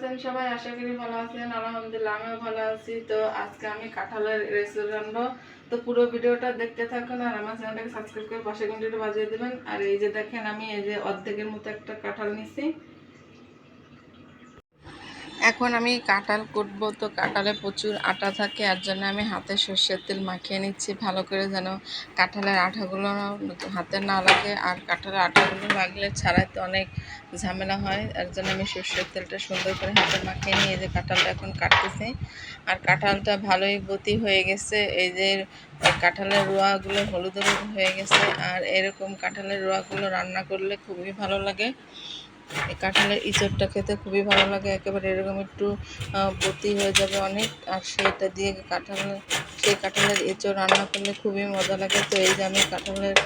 আছেন? সবাই আশা করি ভালো আছেন। আলহামদুলিল্লাহ, আমিও ভালো আছি। তো আজকে আমি কাঁঠালের রেসিপি রান্নাবো তো পুরো ভিডিওটা দেখতে থাকুন আর আমার চ্যানেলটাকে সাবস্ক্রাইব করে পাশে ঘন্টাটা বাজিয়ে দেবেন। আর এই যে দেখেন, আমি এই যে অর্ধেকের মতো একটা কাঁঠাল নিছি। এখন আমি কাঁঠাল কুটবো। তো কাঁঠালে প্রচুর আটা থাকে, আর জন্য আমি হাতে সর্ষের তেল মাখিয়ে নিচ্ছি। ভালো করে যেন কাঁঠালের আঠাগুলো হাতে না লাগে, আর কাঁঠালের আঠাগুলো লাগলে ছাড়াইতে অনেক ঝামেলা হয়। এর জন্য আমি সর্ষের তেলটা সুন্দর করে হাতে মাখিয়ে নিয়ে যে কাঁঠালটা এখন কাটতেছি। আর কাঁঠালটা ভালোই বতি হয়ে গেছে। এই যে কাঁঠালের রোয়াগুলো হলুদ হলুদ হয়ে গেছে, আর এরকম কাঁঠালের রোয়াগুলো রান্না করলে খুবই ভালো লাগে। এই কাঁঠালের ইঁচড়টা খেতে খুবই ভালো লাগে, একেবারে এরকম একটু বতি হয়ে যাবে অনেক, আর সেটা দিয়ে কাঁঠাল, সেই কাঁঠালের এঁচড় রান্না করলে খুবই মজা লাগে। তো এই যে আমি কাঁঠালের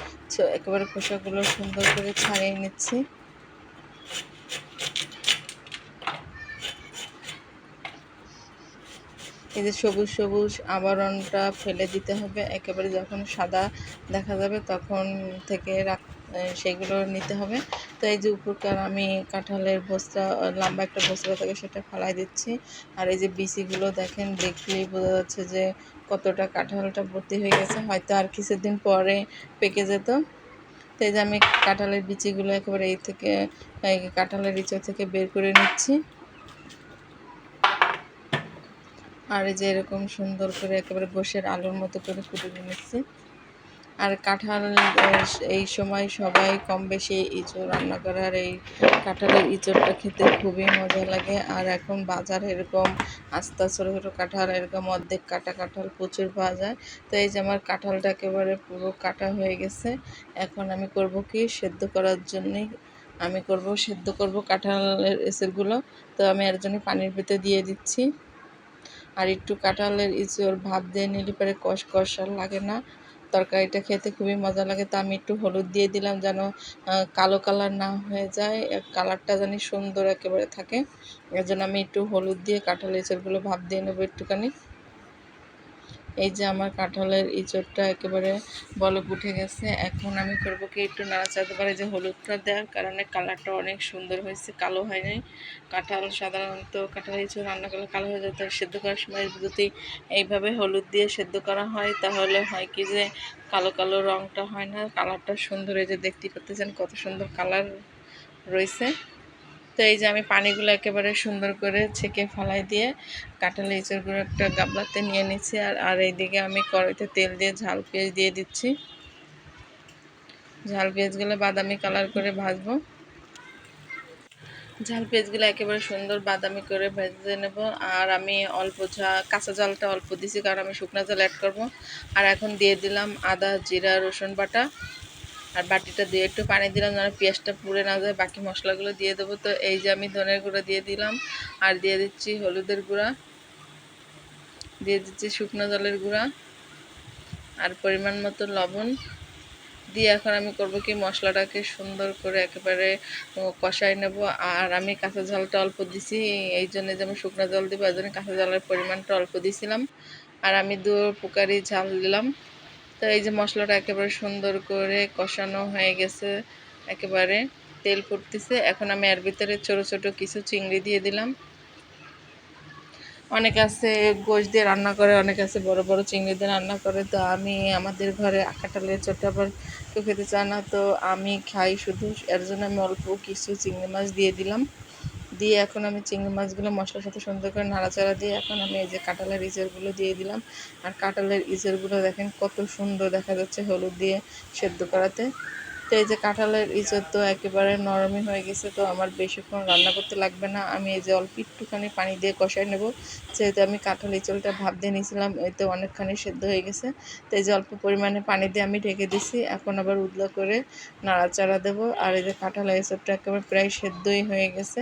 একেবারে খোসাগুলো সুন্দর করে ছাড়িয়ে নিচ্ছি। এই যে সবুজ সবুজ আবরণটা ফেলে দিতে হবে। একেবারে যখন সাদা দেখা যাবে তখন থেকে রাখ সেগুলো নিতে হবে। তো এই যে উপরকার আমি কাঁঠালের বস্তা লম্বা একটা বস্তা থাকে সেটা ফালাই দিচ্ছি। আর এই যে বিচিগুলো দেখেন, দেখলেই বোঝা যাচ্ছে যে কতটা কাঁঠালটা ভর্তি হয়ে গেছে। হয়তো আর কিছুদিন পরে পেকে যেত। তো এই যে আমি কাঁঠালের বিচিগুলো একেবারে এই থেকে কাঁঠালের ইঁচড় থেকে বের করে নিচ্ছি। আর যে এরকম সুন্দর করে একেবারে বসের আলুর মতো করে ফুটে নিচ্ছি আর কাঁঠাল এই সময় সবাই কম বেশি ইঁচড় রান্না করার এই কাঁঠালের ইঁচড়টা খেতে খুবই মজা লাগে। আর এখন বাজারে এরকম আস্তা ছোটো ছোটো কাঁঠাল, এরকম অর্ধেক কাটা কাঁঠাল প্রচুর পাওয়া যায়। তো এই যে আমার কাঁঠালটা একেবারে পুরো কাটা হয়ে গেছে। এখন আমি করব কি, সেদ্ধ করার জন্যে আমি করব, সেদ্ধ করব কাঁঠালের এসেরগুলো। তো আমি এর জন্য পানির ভিতরে দিয়ে দিচ্ছি। আর একটু কাঁঠালের ইঁচুর ভাপ দিয়ে নিলে পরে কষ কষ আর লাগে না। তরকারিটা খেতে খুবই মজা লাগে। তা আমি একটু হলুদ দিয়ে দিলাম যেন কালো কালার না হয়ে যায়। কালারটা জানি সুন্দর একেবারে থাকে। এর জন্য আমি একটু হলুদ দিয়ে কাঁঠালের ইঁচুরগুলো ভাপ দিয়ে নেব একটুখানি। এই যে আমার কাঁঠালের ইঁচড়টা একেবারে বলক উঠে গেছে। এখন আমি করব কি একটু নাড়াচাড়তে পারি যে হলুদটা দেওয়ার কারণে কালারটা অনেক সুন্দর হয়েছে, কালো হয়নি। কাঁঠাল সাধারণত কাঁঠাল ইঁচড় রান্না করলে কালো হয়ে যায় সেদ্ধ করার সময় যদি এইভাবে হলুদ দিয়ে সেদ্ধ করা হয়, তাহলে হয় কি যে কালো কালো রঙটা হয় না, কালারটা সুন্দর। এই যে দেখতে পাচ্ছেন কত সুন্দর কালার রয়েছে। তো এই যে আমি পানিগুলো একেবারে সুন্দর করে ছেঁকে ফালাই দিয়ে কাঁঠাল ইঁচড়গুলো একটা গাবলাতে নিয়ে নিচ্ছি আর আর এইদিকে আমি কড়াইতে তেল দিয়ে ঝাল পেঁয়াজ দিয়ে দিচ্ছি। ঝাল পেঁয়াজগুলো বাদামি কালার করে ভাজবো। ঝাল পেঁয়াজগুলো একেবারে সুন্দর বাদামি করে ভেজে নেব আর আমি অল্প ঝা, কাঁচা জলটা অল্প দিছি কারণ আমি শুকনো জল অ্যাড করব। আর এখন দিয়ে দিলাম আদা, জিরা, রসুন বাটা। আর বাটিটা দিয়ে একটু পানি দিলাম, যেন পেঁয়াজটা পুড়ে না যায়। বাকি মশলাগুলো দিয়ে দেবো। তো এই যে আমি ধনের গুঁড়ো দিয়ে দিলাম, আর দিয়ে দিচ্ছি হলুদের গুঁড়া। দিয়ে দিচ্ছি শুকনো জলের গুঁড়া আর পরিমাণ মতো লবণ। দিয়ে এখন আমি করব কি, মশলাটাকে সুন্দর করে একেবারে কষাই নেব। আর আমি কাঁচা ঝালটা অল্প দিছি, এই জন্য যে আমি শুকনো জল দিব, এই জন্য কাঁচা জলের পরিমাণটা অল্প দিছিলাম। আর আমি দু প্রকারই ঝাল দিলাম। তো এই যে মশলাটা একেবারে সুন্দর করে কষানো হয়ে গেছে, একেবারে তেল ফুটতেছে। এখন আমি এর ভিতরে ছোট ছোট কিছু চিংড়ি দিয়ে দিলাম। অনেক আছে গোশ দিয়ে রান্না করে, অনেক আছে বড় বড় চিংড়ি দিয়ে রান্না করে। তো আমি আমাদের ঘরে কাঁঠালের চোটটা আবার কেউ খেতে চায় না। তো আমি খাই শুধু, এর জন্য আমি অল্প কিছু চিংড়ি মাছ দিয়ে দিলাম। দিয়ে এখন আমি চিংড়ি মাছগুলো মশলার সাথে সুন্দর করে নাড়াচাড়া দিয়ে এখন আমি এই যে কাঁঠালের ইঁচড়গুলো দিয়ে দিলাম। আর কাঁঠালের ইঁচড়গুলো দেখেন কত সুন্দর দেখা যাচ্ছে হলুদ দিয়ে সেদ্ধ করাতে। তো এই যে কাঁঠালের ইঁচড় তো একেবারে নরমই হয়ে গেছে, তো আমার বেশিক্ষণ রান্না করতে লাগবে না। আমি এই যে অল্প একটুখানি পানি দিয়ে কষাই নেব। যেহেতু আমি কাঁঠাল ইঁচড়টা ভাপ দিয়ে নিয়েছিলাম, এতে অনেকখানি সেদ্ধ হয়ে গেছে। তো এই যে অল্প পরিমাণে পানি দিয়ে আমি ঢেকে দিছি, এখন আবার উদলা করে নাড়াচাড়া দেবো। আর এই যে কাঁঠাল ইঁচড়টা একেবারে প্রায় সেদ্ধই হয়ে গেছে।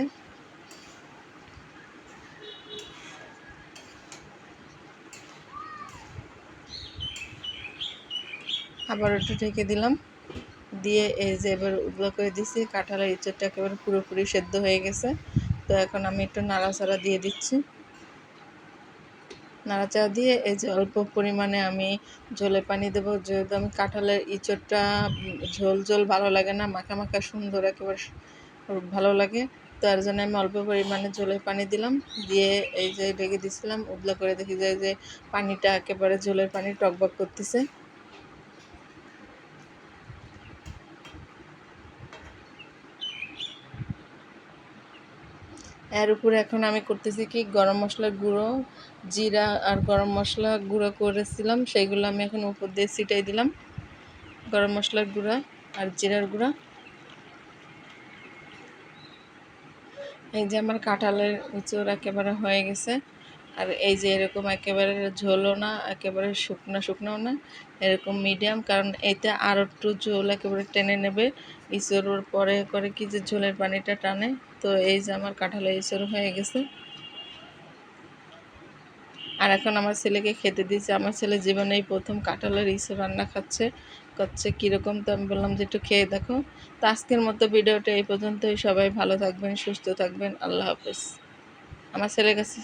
আবার একটু ঢেকে দিলাম। দিয়ে এই যে এবার উগলো করে দিছি, কাঁঠালের ইঁচড়টা একেবারে পুরোপুরি সেদ্ধ হয়ে গেছে। তো এখন আমি একটু নাড়াচাড়া দিয়ে দিচ্ছি। নাড়াচাড়া দিয়ে এই যে অল্প পরিমাণে আমি ঝোলে পানি দেবো। যেহেতু আমি কাঁঠালের ইঁচড়টা ঝোল ঝোল ভালো লাগে না, মাখা মাখা সুন্দর একেবারে ভালো লাগে। তো তো জন্য আমি অল্প পরিমাণে ঝোলের পানি দিলাম। দিয়ে এই যে রেখে দিছিলাম উবলা করে দেখি যায় যে পানিটা একেবারে ঝোলের পানি টকবক করতেছে। এর উপরে এখন আমি করতেছি কি, গরম মশলার গুঁড়ো, জিরা আর গরম মশলা গুঁড়ো করেছিলাম, সেইগুলো আমি এখন উপর দিয়ে ছিটাই দিলাম। গরম মশলার গুঁড়া আর জিরার গুঁড়া। এই যে আমার কাঁঠালের উঁচুর একেবারে হয়ে গেছে। আর এই যে এরকম একেবারে ঝোলও না, একেবারে শুকনো শুকনোও না, এরকম মিডিয়াম কারণ এতে আর একটু ঝোল একেবারে টেনে নেবে। ইঁচড়োর পরে করে কি যে ঝোলের পানিটা টানে, তো এই যে আমার কাঁঠালের ইঁচড় হয়ে গেছে। আর এখন আমার ছেলেকে খেতে দিয়েছে। আমার ছেলে জীবনে এই প্রথম কাঁঠালের ইঁচড় রান্না খাচ্ছে, করছে কীরকম, তো আমি বললাম যে একটু খেয়ে দেখো। তো আজকের মতো ভিডিওটা এই পর্যন্তই। সবাই ভালো থাকবেন, সুস্থ থাকবেন। আল্লাহ হাফেজ। আমার ছেলের কাছে